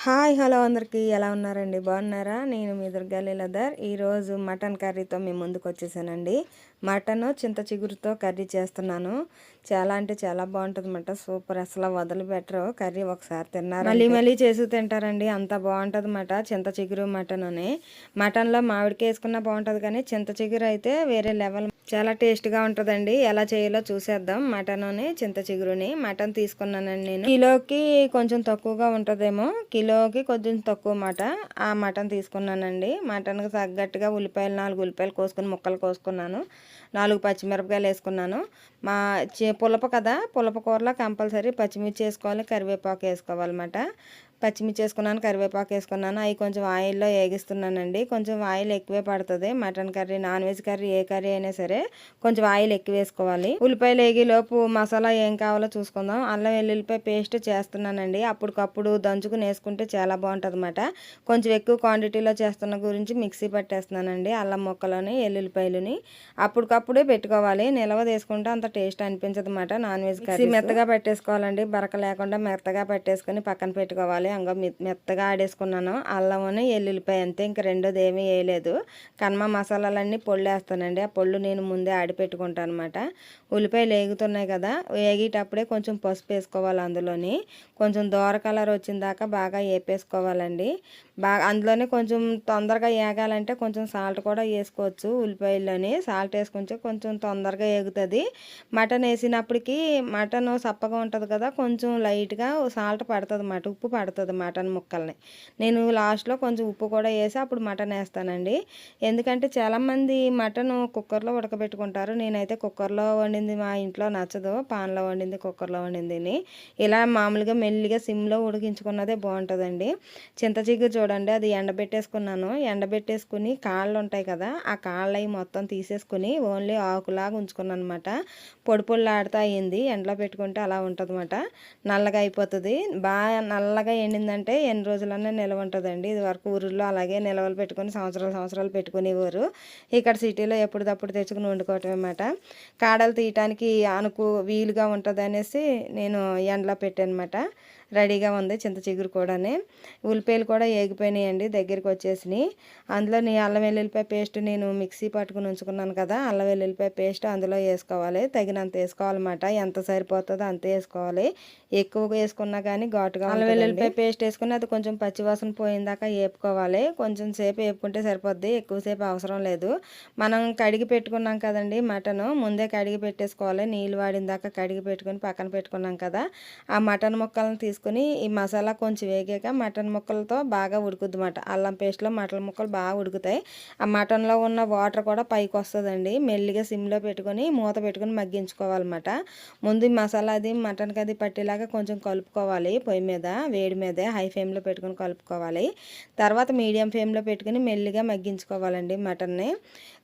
Hi hello అందరికీ. ఎలా ఉన్నారండి? బాగున్నారా? నేను మీ దుర్గా లీలాధర్ ఈరోజు మటన్ కర్రీతో మీ ముందుకు వచ్చేసానండి. మటన్ చింత చిగురుతో కర్రీ చేస్తున్నాను. చాలా అంటే చాలా బాగుంటుంది అన్నమాట సూపర్. అసలు వదిలిపెట్టరు. కర్రీ ఒకసారి తిన్నారు మళ్ళీ మళ్ళీ చేసి తింటారండి. అంత బాగుంటుంది అన్నమాట చింత చిగురు మటన్ అని మటన్లో మామిడికి వేసుకున్నా బాగుంటుంది కానీ చింత చిగురు అయితే వేరే లెవెల్ చాలా టేస్ట్గా ఉంటుందండి. ఎలా చేయాలో చూసేద్దాం. మటన్ని చింత చిగురుని మటన్ తీసుకున్నానండి నేను. కిలోకి కొంచెం తక్కువగా ఉంటుందేమో. కిలోకి కొంచెం తక్కువ మాట ఆ మటన్ తీసుకున్నానండి. మటన్కి తగ్గట్టుగా ఉల్లిపాయలు నాలుగు ఉల్లిపాయలు కోసుకుని ముక్కలు కోసుకున్నాను. నాలుగు పచ్చిమిరపకాయలు వేసుకున్నాను. మా పులప కదా పులప కూరలో కంపల్సరీ పచ్చిమిర్చి వేసుకోవాలి కరివేపాకు వేసుకోవాలన్నమాట. పచ్చిమిర్చి వేసుకున్నాను కరివేపాకు వేసుకున్నాను అవి కొంచెం ఆయిల్లో వేగిస్తున్నానండి. కొంచెం ఆయిల్ ఎక్కువే పడుతుంది. Mutton curry non veg curry ఏ కర్రీ అయినా సరే కొంచెం ఆయిల్ ఎక్కువ వేసుకోవాలి. ఉల్లిపాయలు వేగి లోపు మసాలా ఏం కావాలో చూసుకుందాం. అల్లం వెల్లుల్లిపాయ పేస్ట్ చేస్తున్నానండి. అప్పటికప్పుడు దంచుకుని వేసుకుంటే చాలా బాగుంటుంది అనమాట కొంచెం ఎక్కువ క్వాంటిటీలో చేస్తున్న గురించి మిక్సీ పట్టేస్తున్నానండి. అల్లం ముక్కలని ఎల్లుల్లిపాయలని అప్పటికప్పుడే పెట్టుకోవాలి. నిల్వ తీసుకుంటే అంత టేస్ట్ అనిపించదు అనమాట నాన్ వెజ్ కర్రీ మెత్తగా పెట్టేసుకోవాలండి. బరక లేకుండా మెత్తగా పెట్టేసుకొని పక్కన పెట్టుకోవాలి. అంగ మెత్తగా ఆడేసుకున్నాను. అల్లమును ఎల్లుల్లిపాయ అంతే. ఇంక రెండోది ఏమీ వేయలేదు. కన్మ మసాలాలన్నీ పొళ్ళు వేస్తానండి ఆ పొళ్ళు నేను ముందే ఆడిపెట్టుకుంటాను అనమాట ఉల్లిపాయలు వేగుతున్నాయి కదా వేగేటప్పుడే కొంచెం పసుపు వేసుకోవాలి అందులోని. కొంచెం దోర కలర్ వచ్చిన దాకా బాగా వేపేసుకోవాలండి బాగా అందులోనే కొంచెం తొందరగా వేగాలంటే కొంచెం సాల్ట్ కూడా వేసుకోవచ్చు ఉల్లిపాయల్లోని. సాల్ట్ వేసుకుంటే కొంచెం తొందరగా వేగుతుంది మటన్ వేసినప్పటికీ మటన్ సప్పగా ఉంటుంది కదా కొంచెం లైట్గా సాల్ట్ పడుతుంది అన్నమాట. ఉప్పు పడుతుంది. మటన్ ముక్కల్ని. నేను లాస్ట్లో కొంచెం ఉప్పు కూడా వేసి అప్పుడు మటన్ వేస్తానండి. ఎందుకంటే చాలామంది మటన్ కుక్కర్లో ఉడకబెట్టుకుంటారు. నేనైతే కుక్కర్లో వండింది మా ఇంట్లో నచ్చదు. పాన్లో వండింది కుక్కర్లో వండింది ఇలా మామూలుగా మెల్లిగా సిమ్లో ఉడికించుకున్నదే బాగుంటుందండి. చింతచిగ్గు చూడండి అది ఎండబెట్టేసుకున్నాను. ఎండబెట్టేసుకుని కాళ్ళు ఉంటాయి కదా ఆ కాళ్ళు అవి మొత్తం తీసేసుకుని ఓన్లీ ఆకులాగా ఉంచుకున్నాను అనమాట పొడి పొడిలాడుతూ అయింది. ఎండలో పెట్టుకుంటే అలా ఉంటుంది అనమాట నల్లగా అయిపోతుంది. బాగా నల్లగా ఎండిందంటే ఎన్ని రోజులన్నా నిల్వ ఉంటుందండి. ఇది వరకు ఊరిలో అలాగే నిల్వలు పెట్టుకొని సంవత్సరాలు సంవత్సరాలు పెట్టుకునేవారు. ఇక్కడ సిటీలో ఎప్పుడప్పుడు తెచ్చుకుని వండుకోవటం అనమాట కాడలు తీయటానికి అనుకు వీలుగా ఉంటుంది అనేసి నేను ఎండలో పెట్టానమాట రెడీగా ఉంది చింత చిగురు కూడానే. ఉల్లిపాయలు కూడా ఏగిపోయినాయండి దగ్గరికి వచ్చేసినాయి. అందులో నీ అల్లం వెల్లుల్లిపాయ పేస్ట్ నేను మిక్సీ పట్టుకుని ఉంచుకున్నాను కదా అల్లం వెల్లుల్లిపాయ పేస్ట్ అందులో వేసుకోవాలి. తగినంత వేసుకోవాలన్నమాట. ఎంత సరిపోతుందో అంత వేసుకోవాలి. ఎక్కువగా వేసుకున్నా కానీ ఘాటుగా అల్లం వెల్లుల్లిపాయ పేస్ట్ వేసుకుని అది కొంచెం పచ్చివాసన పోయిందాక వేపుకోవాలి కొంచెం సేపు వేపుకుంటే సరిపోద్ది ఎక్కువసేపు అవసరం లేదు. మనం కడిగి పెట్టుకున్నాం కదండి మటన్ ముందే కడిగి పెట్టేసుకోవాలి. నీళ్ళు వాడిన దాకా కడిగి పెట్టుకుని పక్కన పెట్టుకున్నాం కదా ఆ మటన్ ముక్కలను తీసుకుని ఈ మసాలా కొంచెం వేగాక మటన్ ముక్కలతో బాగా ఉడుకుద్దన్నమాట అల్లం పేస్ట్లో మటన్ ముక్కలు బాగా ఉడుకుతాయి. ఆ మటన్లో ఉన్న వాటర్ కూడా పైకి వస్తుందండి. మెల్లిగా సిమ్లో పెట్టుకొని మూత పెట్టుకుని మగ్గించుకోవాలన్నమాట. ముందు మసాలా అది మటన్కి అది పట్టేలాగా కొంచెం కలుపుకోవాలి పొయ్యి మీద వేడి మీద హై ఫ్లేమ్లో పెట్టుకుని కలుపుకోవాలి. తర్వాత మీడియం ఫ్లేమ్లో పెట్టుకుని మెల్లిగా మగ్గించుకోవాలండి మటన్ని.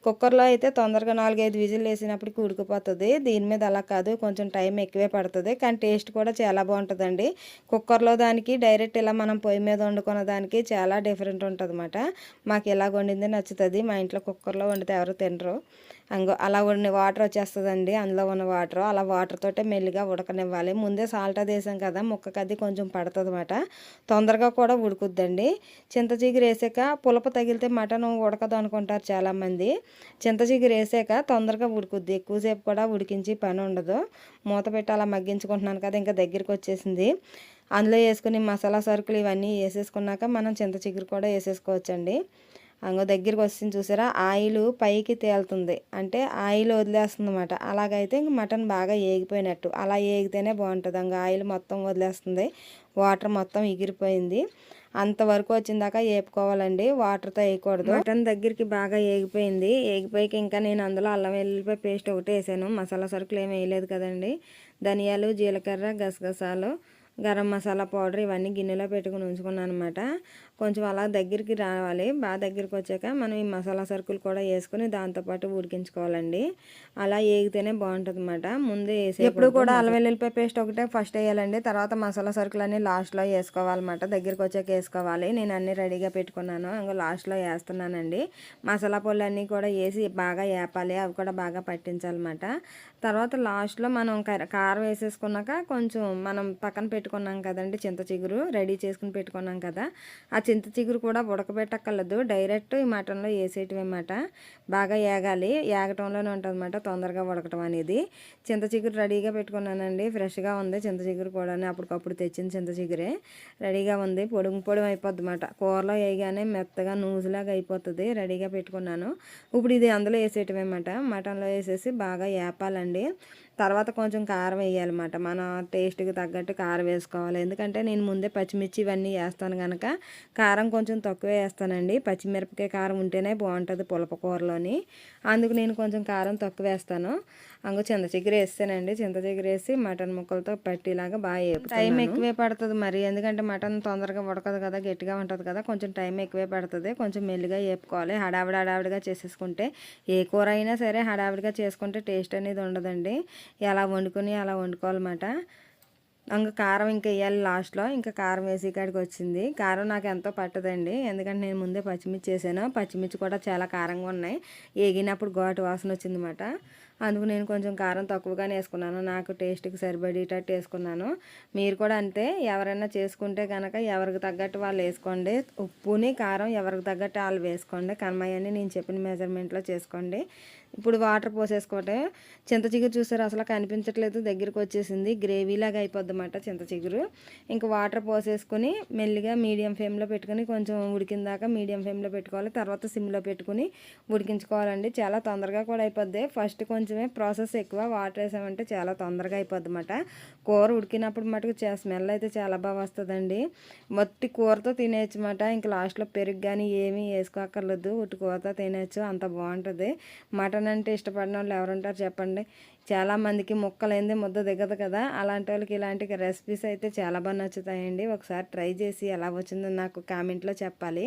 కుక్కర్లో అయితే తొందరగా నాలుగైదు విజిల్ వేసినప్పటికి ఉడికిపోతుంది. దీని మీద అలా కాదు కొంచెం టైం ఎక్కువే పడుతుంది. కానీ టేస్ట్ కూడా చాలా బాగుంటుందండి. కుక్కర్లో దానికి డైరెక్ట్ ఇలా మనం పొయ్యి మీద వండుకున్న దానికి చాలా డిఫరెంట్ ఉంటుంది మాకు ఇలా వండింది నచ్చుతుంది మా ఇంట్లో కుక్కర్లో వండితే ఎవరు తినరు. అంగో అలా ఉన్న వాటర్ వచ్చేస్తుందండి అందులో ఉన్న వాటర్. అలా వాటర్ తోటే మెల్లిగా ఉడకనివ్వాలి. ముందే సాల్ట్ అది వేసాం కదా ముక్కకి అది కొంచెం పడుతుంది అనమాట తొందరగా కూడా ఉడుకుద్దండి. చింత చిగురు వేసాక పులప తగిలితే మటన్ ఉడకదు అనుకుంటారు చాలామంది. చింత చిగురు వేసాక తొందరగా ఉడుకుద్ది. ఎక్కువసేపు కూడా ఉడికించి పని ఉండదు. మూత పెట్టి అలా మగ్గించుకుంటున్నాను కదా ఇంకా దగ్గరికి వచ్చేసింది. అందులో వేసుకుని మసాలా సరుకులు ఇవన్నీ వేసేసుకున్నాక మనం చింత చిగురు కూడా వేసేసుకోవచ్చండి. అంగో దగ్గరికి వస్తుంది చూసారా? ఆయిల్ పైకి తేలుతుంది. అంటే ఆయిల్ వదిలేస్తుంది అనమాట అలాగైతే ఇంక మటన్ బాగా ఏగిపోయినట్టు. అలా ఏగితేనే బాగుంటుంది. అంగ ఆయిల్ మొత్తం వదిలేస్తుంది. వాటర్ మొత్తం ఎగిరిపోయింది. అంతవరకు వచ్చిందాక వేపుకోవాలండి వాటర్తో వేయకూడదు. మటన్ దగ్గరికి బాగా ఏగిపోయింది. ఏగిపోయాక ఇంకా నేను అందులో అల్లం వెల్లుల్లిపాయ పేస్ట్ ఒకటి వేసాను. మసాలా సరుకులు ఏమి వేయలేదు కదండి. ధనియాలు జీలకర్ర గసగసాలు గరం మసాలా పౌడర్ ఇవన్నీ గిన్నెలో పెట్టుకుని ఉంచుకున్నాను అనమాట కొంచెం అలా దగ్గరికి రావాలి. బాగా దగ్గరికి వచ్చాక మనం ఈ మసాలా సరుకులు కూడా వేసుకొని దాంతోపాటు ఉడికించుకోవాలండి. అలా ఏగితేనే బాగుంటుంది అనమాట ముందే వేసి ఎప్పుడు కూడా అల్లం వెల్లుల్లిపాయ పేస్ట్ ఒకటే ఫస్ట్ వేయాలండి. తర్వాత మసాలా సరుకులు అన్నీ లాస్ట్లో వేసుకోవాలన్నమాట. దగ్గరికి వచ్చాక వేసుకోవాలి. నేను అన్నీ రెడీగా పెట్టుకున్నాను. ఇంకా లాస్ట్లో వేస్తున్నానండి. మసాలా పొళ్ళు అన్నీ కూడా వేసి బాగా వేపాలి. అవి కూడా బాగా పట్టించాలన్నమాట. తర్వాత లాస్ట్లో మనం కారం వేసేసుకున్నాక కొంచెం మనం పక్కన పెట్టుకున్నాం కదండి చింత చిగురు రెడీ చేసుకుని పెట్టుకున్నాం కదా. ఆ చింత చిగురు కూడా ఉడకబెట్టక్కర్లేదు డైరెక్ట్ ఈ మటన్లో వేసేయటం అనమాట బాగా ఏగాలి ఏగటంలోనే ఉంటుందన్నమాట తొందరగా ఉడకటం అనేది. చింత చిగురు రెడీగా పెట్టుకున్నానండి ఫ్రెష్గా ఉంది చింత చిగురు కూడా అప్పటికప్పుడు తెచ్చిన చింత చిగురే. రెడీగా ఉంది పొడుగు పొడుగు అయిపోద్ది కూరలో వేయగానే మెత్తగా నూజులాగా అయిపోతుంది రెడీగా పెట్టుకున్నాను. ఇప్పుడు ఇది అందులో వేసేయటం అనమాట మటన్లో వేసేసి బాగా ఏపాలండి. తర్వాత కొంచెం కారం వేయాలన్నమాట. మన టేస్ట్కి తగ్గట్టు కారం వేసుకోవాలి. ఎందుకంటే నేను ముందే పచ్చిమిర్చి ఇవన్నీ వేస్తాను కనుక కారం కొంచెం తక్కువే వేస్తానండి. పచ్చిమిరపకాయ కారం ఉంటేనే బాగుంటుంది పులపకూరలోని అందుకు నేను కొంచెం కారం తక్కువ వేస్తాను. అంగు చింత చిగురు వేస్తానండి. చింత చిగురు వేసి మటన్ ముక్కలతో పట్టిలాగా బాగా వేపు టైం ఎక్కువే పడుతుంది మరి. ఎందుకంటే మటన్ తొందరగా ఉడకదు కదా గట్టిగా ఉంటుంది కదా కొంచెం టైం ఎక్కువే పడుతుంది. కొంచెం మెల్లిగా వేపుకోవాలి హడావిడి హడావిడిగా చేసేసుకుంటే ఏ కూర అయినా సరే హడావిడిగా చేసుకుంటే టేస్ట్ అనేది ఉండదండి. ఎలా వండుకొని అలా వండుకోవాలన్నమాట. ఇంకా కారం ఇంకా వేయాలి లాస్ట్లో. ఇంకా కారం వేసి కాడికి వచ్చింది. కారం నాకు ఎంతో పట్టదండి. ఎందుకంటే నేను ముందే పచ్చిమిర్చి వేసాను. పచ్చిమిర్చి కూడా చాలా కారంగా ఉన్నాయి. ఏగినప్పుడు ఘాటు వాసన వచ్చిందన్నమాట. అందుకు నేను కొంచెం కారం తక్కువగానే వేసుకున్నాను. నాకు టేస్ట్కి సరిపడేటట్టు వేసుకున్నాను. మీరు కూడా అంతే. ఎవరైనా చేసుకుంటే కనుక ఎవరికి తగ్గట్టు వాళ్ళు వేసుకోండి. ఉప్పుని కారం ఎవరికి తగ్గట్టు వాళ్ళు వేసుకోండి. కనమయ్యని నేను చెప్పిన మెజర్మెంట్లో చేసుకోండి. ఇప్పుడు వాటర్ పోసేసుకోవటం చింత చిగురు చూసారు? అసలు కనిపించట్లేదు. దగ్గరికి వచ్చేసింది. గ్రేవీలాగా అయిపోద్దన్నమాట చింత చిగురు. ఇంకా వాటర్ పోసేసుకొని మెల్లిగా మీడియం ఫ్లేమ్లో పెట్టుకుని కొంచెం ఉడికిన దాకా మీడియం ఫ్లేమ్లో పెట్టుకోవాలి. తర్వాత సిమ్లో పెట్టుకుని ఉడికించుకోవాలండి. చాలా తొందరగా కూడా అయిపోద్ది. ఫస్ట్ కొంచెమే ప్రాసెస్ ఎక్కువ. వాటర్ వేసామంటే చాలా తొందరగా అయిపోద్ది అన్నమాట కూర ఉడికినప్పుడు మటుకు స్మెల్ అయితే చాలా బాగా వస్తుందండి. మొత్తి కూరతో తినేయచ్చు అన్నమాట ఇంకా లాస్ట్లో పెరుగు కానీ ఏమీ వేసుకోక్కర్లేదు. ఉట్టి కూరతో తినేయచ్చు. అంత బాగుంటుంది. మటన్ అంటే ఇష్టపడిన వాళ్ళు ఎవరుంటారు చెప్పండి. చాలామందికి ముక్కలైంది ముద్ద దిగదు కదా. అలాంటి వాళ్ళకి ఇలాంటి రెసిపీస్ అయితే చాలా బాగా నచ్చుతాయండి. ఒకసారి ట్రై చేసి ఎలా వచ్చిందో నాకు కామెంట్లో చెప్పాలి.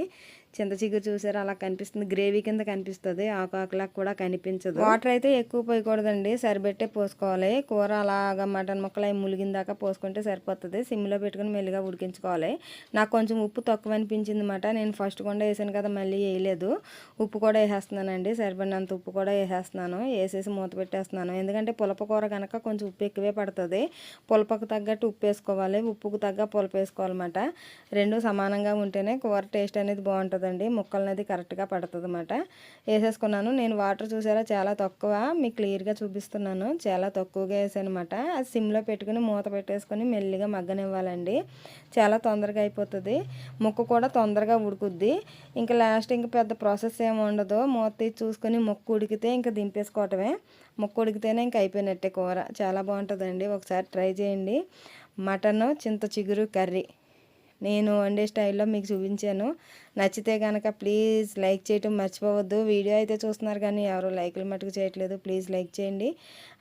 చింత చిగురు చూసారు? అలా కనిపిస్తుంది. గ్రేవీ కింద కనిపిస్తుంది. ఆకాకులా కూడా కనిపించదు. వాటర్ అయితే ఎక్కువ పోయకూడదండి. సరిపెట్టే పోసుకోవాలి. కూర అలాగా మటన్ ముక్కలు అవి ములిగిన దాకా పోసుకుంటే సరిపోతుంది. సిమ్లో పెట్టుకుని మెల్లిగా ఉడికించుకోవాలి. నాకు కొంచెం ఉప్పు తక్కువ అనిపించింది అనమాట నేను ఫస్ట్ కూడా వేసాను కదా మళ్ళీ వేయలేదు. ఉప్పు కూడా వేసేస్తున్నానండి. సరిపడినంత ఉప్పు కూడా వేసేస్తున్నాను. వేసేసి మూత పెట్టేస్తున్నాను. ఎందుకంటే పులప కూర కనుక కొంచెం ఉప్పు ఎక్కువే పడుతుంది. పులపకు తగ్గట్టు ఉప్పు వేసుకోవాలి. ఉప్పుకు తగ్గ పులప వేసుకోవాలన్నమాట. రెండు సమానంగా ఉంటేనే కూర టేస్ట్ అనేది బాగుంటుందండి. ముక్కలు అనేది కరెక్ట్గా పడుతుంది అనమాట వేసేసుకున్నాను. నేను వాటర్ చూసారా? చాలా తక్కువ. మీకు క్లియర్గా చూపిస్తున్నాను. చాలా తక్కువగా వేసానమాట అది సిమ్లో పెట్టుకుని మూత పెట్టేసుకొని మెల్లిగా మగ్గనివ్వాలండి. చాలా తొందరగా అయిపోతుంది. ముక్క కూడా తొందరగా ఉడుకుద్ది. ఇంకా లాస్ట్ ఇంకా పెద్ద ప్రాసెస్ ఏమి ఉండదు. మూత తీసి చూసుకొని ముక్క ఉడికితే ఇంకా దింపేసుకోవటమే. ముక్క ఉడికితేనే ఇంకా అయిపోయినట్టే కూర. చాలా బాగుంటుందండి. ఒకసారి ట్రై చేయండి. మటన్ చింత చిగురు కర్రీ. నేను వండే స్టైల్లో మీకు చూపించాను. నచ్చితే కనుక ప్లీజ్ లైక్ చేయటం మర్చిపోవద్దు. వీడియో అయితే చూస్తున్నారు కానీ ఎవరు లైక్లు మటుకు చేయట్లేదు. ప్లీజ్ లైక్ చేయండి.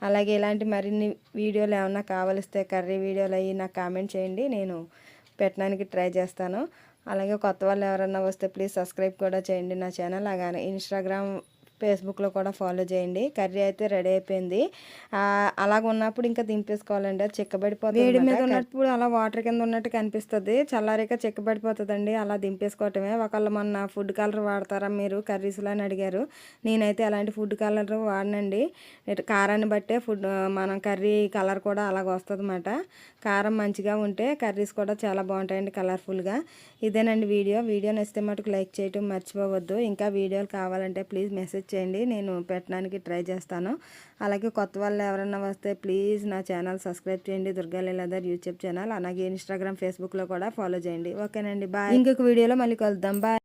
అలాగే ఇలాంటి మరిన్ని వీడియోలు ఏమన్నా కావలిస్తే కర్రీ వీడియోలు అయ్యి నాకు కామెంట్ చేయండి. నేను పెట్టడానికి ట్రై చేస్తాను. అలాగే కొత్త వాళ్ళు ఎవరన్నా వస్తే ప్లీజ్ సబ్స్క్రైబ్ కూడా చేయండి నా ఛానల్. అలాగే ఇన్స్టాగ్రామ్ ఫేస్బుక్లో కూడా ఫాలో చేయండి. కర్రీ అయితే రెడీ అయిపోయింది. అలాగ ఉన్నప్పుడు ఇంకా దింపేసుకోవాలండి. అది చెక్కబడిపోతుంది వేడి మీద ఉన్నప్పుడు అలా వాటర్ కింద ఉన్నట్టు కనిపిస్తుంది. చల్లారిక చెక్కబడిపోతుందండి. అలా దింపేసుకోవటమే. ఒకళ్ళు మొన్న ఫుడ్ కలర్ వాడతారా మీరు? కర్రీస్లో అని అడిగారు. నేనైతే అలాంటి ఫుడ్ కలర్ వాడనండి. కారాన్ని బట్టే ఫుడ్ మనం కర్రీ కలర్ కూడా అలాగ వస్తుంది అన్నమాట కారం మంచిగా ఉంటే కర్రీస్ కూడా చాలా బాగుంటాయండి కలర్ఫుల్గా. ఇదేనండి వీడియో. వీడియో నచ్చితే మటుకు లైక్ చేయటం మర్చిపోవద్దు. ఇంకా వీడియోలు కావాలంటే ప్లీజ్ మెసేజ్ చేయండి నేను పెట్టడానికి ట్రై చేస్తాను. అలాగే కొత్త వాళ్ళు ఎవరైనా వస్తే ప్లీజ్ నా ఛానల్ సబ్స్క్రైబ్ చేయండి. దుర్గా లీలాధర్ యూట్యూబ్ ఛానల్ అలాగే ఇన్స్టాగ్రామ్ ఫేస్బుక్లో కూడా ఫాలో చేయండి. ఓకేనండి బాయ్. ఇంకొక వీడియోలో మళ్ళీ కలుద్దాం. బాయ్.